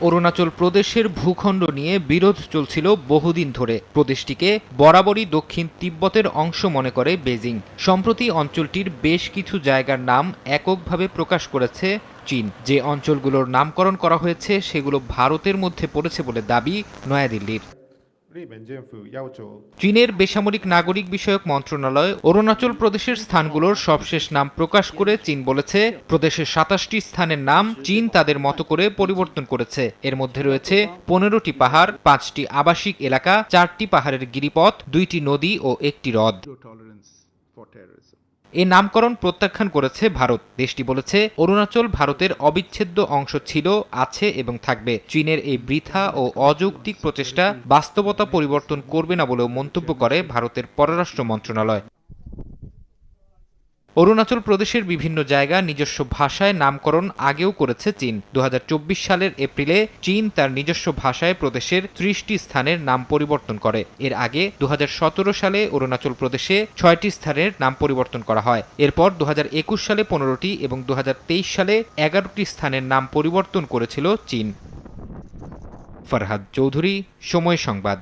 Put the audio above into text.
অরুণাচল প্রদেশের ভূখণ্ড নিয়ে বিরোধ চলছিল বহুদিন ধরে। প্রদেশটিকে বরাবরই দক্ষিণ তিব্বতের অংশ মনে করে বেজিং। সম্প্রতি অঞ্চলটির বেশ কিছু জায়গার নাম এককভাবে প্রকাশ করেছে চীন। যে অঞ্চলগুলোর নামকরণ করা হয়েছে, সেগুলো ভারতের মধ্যে পড়েছে বলে দাবি নয়াদিল্লির। চীনের বেসামরিক নাগরিক বিষয়ক মন্ত্রণালয় অরুণাচল প্রদেশের স্থানগুলোর সবশেষ নাম প্রকাশ করে চীন বলেছে। প্রদেশের সাতাশটি স্থানের নাম চীন তাদের মতো করে পরিবর্তন করেছে। এর মধ্যে রয়েছে পনেরোটি পাহাড় পাঁচটি আবাসিক এলাকা চারটি পাহাড়ের গিরিপথ দুইটি নদী ও একটি হ্রদ। এ নামকরণ প্রত্যাখ্যান করেছে ভারত। দেশটি বলেছে, অরুণাচল ভারতের অবিচ্ছেদ্য অংশ ছিল, আছে এবং থাকবে। চীনের এই বৃথা ও অযৌক্তিক প্রচেষ্টা বাস্তবতা পরিবর্তন করবে না বলেও মন্তব্য করে ভারতের পররাষ্ট্র মন্ত্রণালয়। অরুণাচল প্রদেশের বিভিন্ন জায়গা নিজস্ব ভাষায় নামকরণ আগেও করেছে চীন। দু হাজার চব্বিশ সালের এপ্রিলে চীন তার নিজস্ব ভাষায় প্রদেশের ত্রিশটি স্থানের নাম পরিবর্তন করে। এর আগে দুহাজার সতেরো সালে অরুণাচল প্রদেশে ছয়টি স্থানের নাম পরিবর্তন করা হয়। এরপর দু হাজার একুশ সালে পনেরোটি এবং দুহাজার তেইশ সালে এগারোটি স্থানের নাম পরিবর্তন করেছিল চীন। ফরহাদ চৌধুরী, সময় সংবাদ।